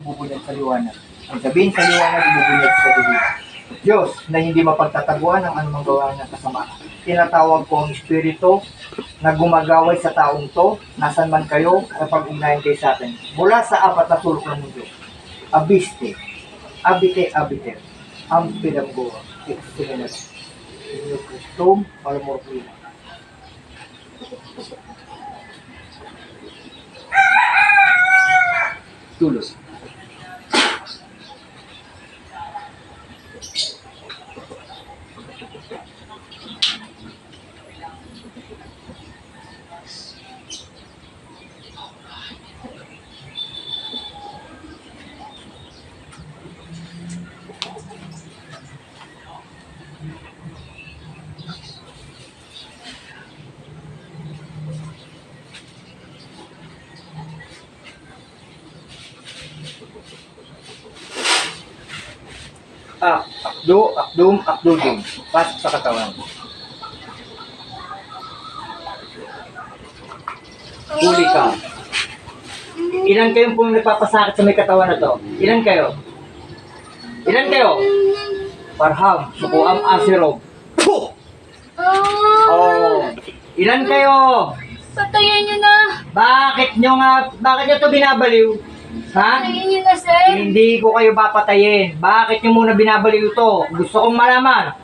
bubunyag sa liwanag. Ang sabihin sa liwanag, bubunyag sa dilim. Diyos na hindi mapagtataguan ng anumang gawa ng kasama. Tinatawag ko ang Espiritu na gumagaway sa taong to, nasan man kayo, kapag ugnayan kayo sa akin. Mula sa apat na sulok ng mundo. Abiste, abite, abite, ang pinanggawa, excellency. Inyo Christum, Palmor Prima. Tulos. Ah, akdo, akdum, akdudum. Pasok sa katawan. Huli ka. Ilan kayong pong nagpapasakit sa may katawan na to? Ilan kayo? Ilan kayo? Parham, sukuam, asirog. Puh! Oh. Ilan kayo? Patayin niyo na! Bakit nyo nga, bakit nyo to binabaliw? Ha? Patayin niyo na, sir! Hindi ko kayo papatayin. Bakit nyo muna binabaliw to? Gusto kong malaman.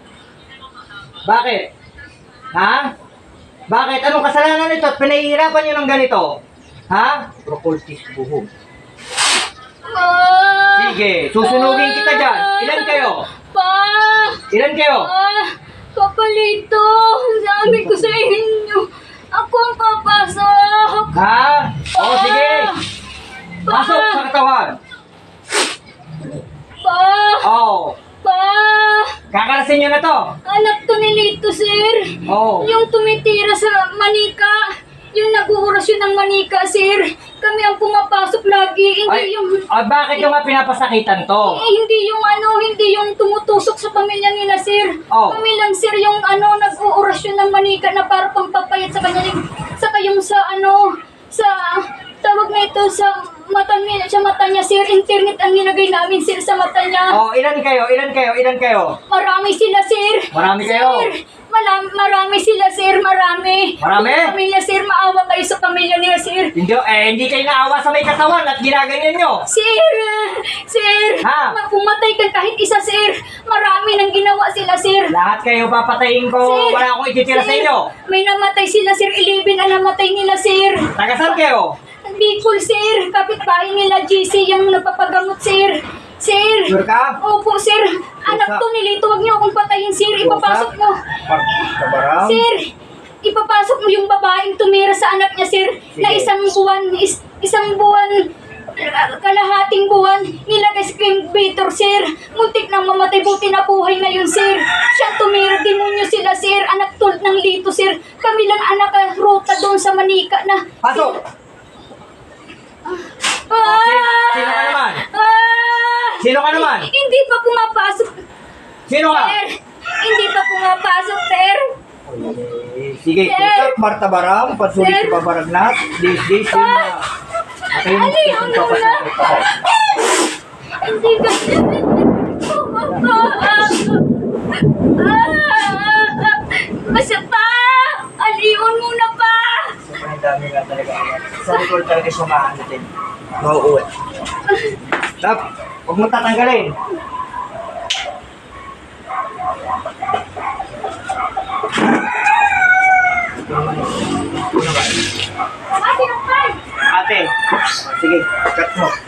Bakit? Ha? Bakit? Anong kasalanan nito? at Pinahihirapan nyo ng ganito? Ha? Procultis buhog. Ah! Sige, susunugin kita dyan. Ilan kayo? Pa! Ilan kayo? Ah! Papalito! Sabi ko sa inyo, ako ang papasok! Ha? O, sige. Pasok sa katawan. Pa! Oo. Pa! Kakarasin nyo na to. Anak to ni Lito, sir! Oo. Yung tumitira sa manika! Yung nag-uurasyon ng manika, sir! Kami ang pumapasok lagi, hindi Ay, yung... ay, bakit yung nga pinapasakitan to? Eh, hindi yung ano, hindi yung tumutusok sa pamilya nila, sir. Oh. Kami lang, sir, yung ano, nag-uurasyon ng manika na para pampapayat sa kanya. Saka yung sa ano, sa, tawag na ito, sa mata niya, sa mata niya, sir. Internet ang nilagay namin, sir, sa mata niya. Oh, ilan kayo? Ilan kayo? Ilan kayo? Marami sila, sir. Marami kayo? Sir, marami, marami sila, sir. Marami. Marami? Yung pamilya, sir. Maawa kayo sa pamilya nila, sir. Hindi, eh, hindi kayo naawa sa may katawan at ginaganyan nyo. Sir, sir, Ha? ma- pumatay ka kahit isa, sir. Marami nang ginawa sila, sir. Lahat kayo papatayin ko. Sir, Wala akong ititira sa sir, inyo. May namatay sila, sir. 11 ang namatay nila, sir. Tagasan kayo. Bicol, sir. Kapitbahay nila, GC, yung nagpapagamot, sir. Sir. Sure ka? Opo, sir. Anak to nilito. Huwag niyo akong patayin, sir. Ipapasok mo. Kabarang. Sir, ipapasok mo yung babaeng tumira sa anak niya, sir. Na isang buwan, is, isang buwan, kalahating buwan, nilagay sa incubator, sir. Muntik nang mamatay, buti na buhay na yun, sir. Siya tumira, demonyo sila, sir. Anak tulad ng lito, sir. Kami lang anak ang ruta doon sa Manika na... Pasok! Ah! sino ka naman? Ah! Sino ka naman? Hindi pa pumapasok, Sino ka? sir. Hindi pa pumapasok, sir. Sige, Sir. kusap, Marta Baram, pasulit Sir. si Babaragnat, this, this, yun na. At ayun, Ali, ano papasakit na? ako. Hindi ka... Basta pa! Aliwan mo na pa! Sobrang dami nga talaga. Sa record talaga siya maano din. Mauuwi. Tap, huwag mo tatanggalin. Ate, ang Ate, sige, cut mo.